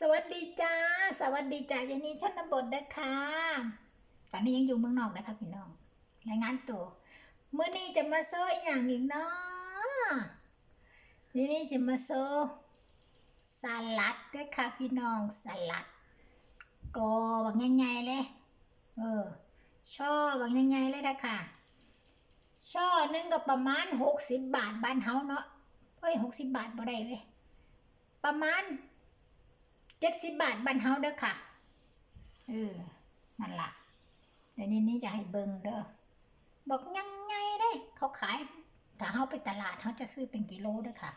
สวัสดีจ้า สวัสดีจ้ายันนี้ชนบทเด้อค่ะตอนนี้ยังอยู่เมืองนอกนะคะพี่น้องรายงานตัวเมื่อนี้จะมาโซ่อย่างอีกเนาะนี่นี่จะมาโซ่สลัดเด้อค่ะพี่น้องสลัดกอบักใหญ่ๆเลยเออช่อบักใหญ่ๆเลยนะค่ะช่อนึงก็ประมาณหกสิบบาทบ้านเฮาเนาะเฮ้ยหกสิบบาทบ่ได้เว้ยประมาณ เจ็ดสิบบาทบ้านเฮาเด้อค่ะ เออ นั่นล่ะเดี๋ยวนี้นี่จะให้เบิงเด้อ บอกยังไงได้เขาขาย ถ้าเฮาไปตลาดเฮาจะซื้อเป็นกิโลเด้อค่ะ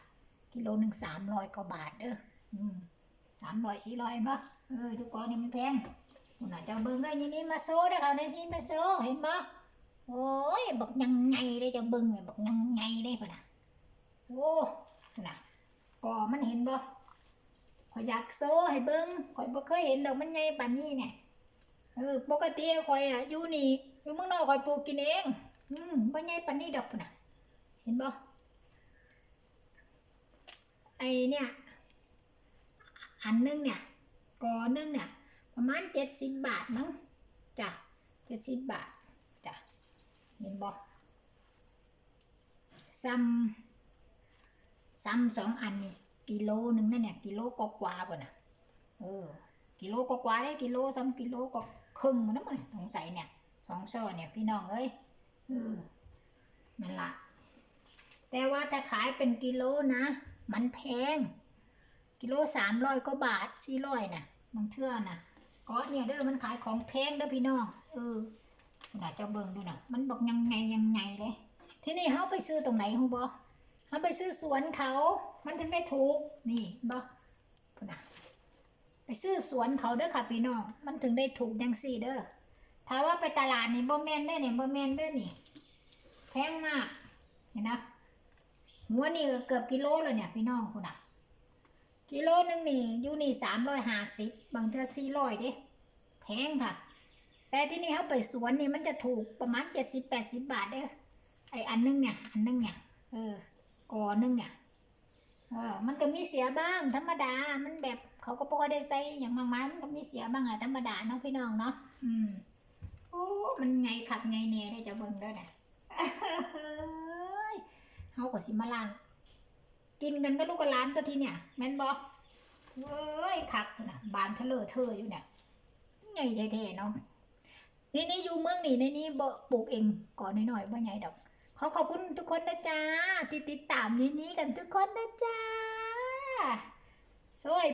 กิโลหนึ่งสามร้อยกว่าบาทเด้ออืมสามร้อยสี่ร้อยเนาเออทุกคนนี่มันแพงคุณอาจจะเบิ่งได้ยี่นี่มาโซ่เด้อค่ะในนี้มาโซ่เห็นบ่โอ้ยบอกยังไงได้จะเบิ่งไว้บอกยังไงได้ปะนะโอ้น่ะก่อมันเห็นบ่ อยอยากโซ่ให้เบิ้งข่อยบ่เคยเห็นดอกมันใหญ่ปานนี้เนี่ยเออปกติข่อยอะอยู่นี่อยู่เมืองนอกข่อยปลูกกินเอง อืมบ่ใหญ่ปานนี้ดอกพุ่นน่ะ เห็นบ่ไอเนี่ย อันนึงเนี่ยกอนึงเนี่ย ประมาณเจ็ดสิบบาทมั้งจ้ะเจ็ดสิบบาทจ้ะเห็นบ่ซ้ำซ้ำสองอันนี่ กิโลหนึ่งนั่นเนี่ยกิโลกกว่าป่ะนะเออ กิโลกกว่าได้กิโลซ้ำกิโลก็ครึ่งมันนั่นมันสงสัยเนี่ยสองซ้อเนี่ยพี่น้องเอ้ยเออนั่นละแต่ว่าถ้าขายเป็นกิโลนะ มันแพง กิโลสามร้อยกว่าบาทสี่ร้อยนะบางเทื่อนะก็เนี่ยเด้อมันขายของแพงเด้อพี่น้องเออน่าจะเบิ่งดูนะมันบอกยังไงยังไงเลยทีนี่เขาไปซื้อตรงไหนฮู้บ่ เขาไปซื้อสวนเขา มันถึงได้ถูก นี่บอพุ่นะไปซื้อสวนเขาเด้อค่ะพี่น้อง มันถึงได้ถูกยังสี่เด้อถ้าว่าไปตลาดนี่บ่แมนได้อนี่บ่แมนเด้อนี่ แพงมาก เห็นนะหัวนี่เกือบกิโลเลยเนี่ยพี่น้องคุณน่ะ กิโลหนึงนี่อยู่นี่สามร้อยห้าสิบบางเทือสี่ร้อยเด้แพงค่ะ แต่ที่นี่เขาไปสวนนี่มันจะถูกประมาณเจ็ดสิบแปดสิบบาทเด้อ ไออันนึงเนี่ย อันนึงเนี่ย เออ ก่อนึงเนี่ยเออมันก็มีเสียบ้าง ธรรมดา มันแบบเขาก็ปกได้ใส่อย่างมากมายมันก็มีเสียบ้างอะธรรมดาเนาะพี่น้องเนาะอืมโอ้มันไงขับไงเน่ได้จะเบิ่งด้วยนะเฮาก็สิมาล้างกินกันก็ลูกกับหลานตัวทีเนี่ยแม่นบอกเอ้ยขักนะบานเทะเลเธออยู่เนี่ยใหญ่แท้ๆเนาะนี่นี่อยู่เมืองนี่ในนี้บ่ปลูกเองก่อนหน่อยๆบ่ใหญ่ดอก ขอขอบคุณทุกคนนะจ๊ะที่ติดตามนี้นี้กันทุกคนนะจ๊ะสวย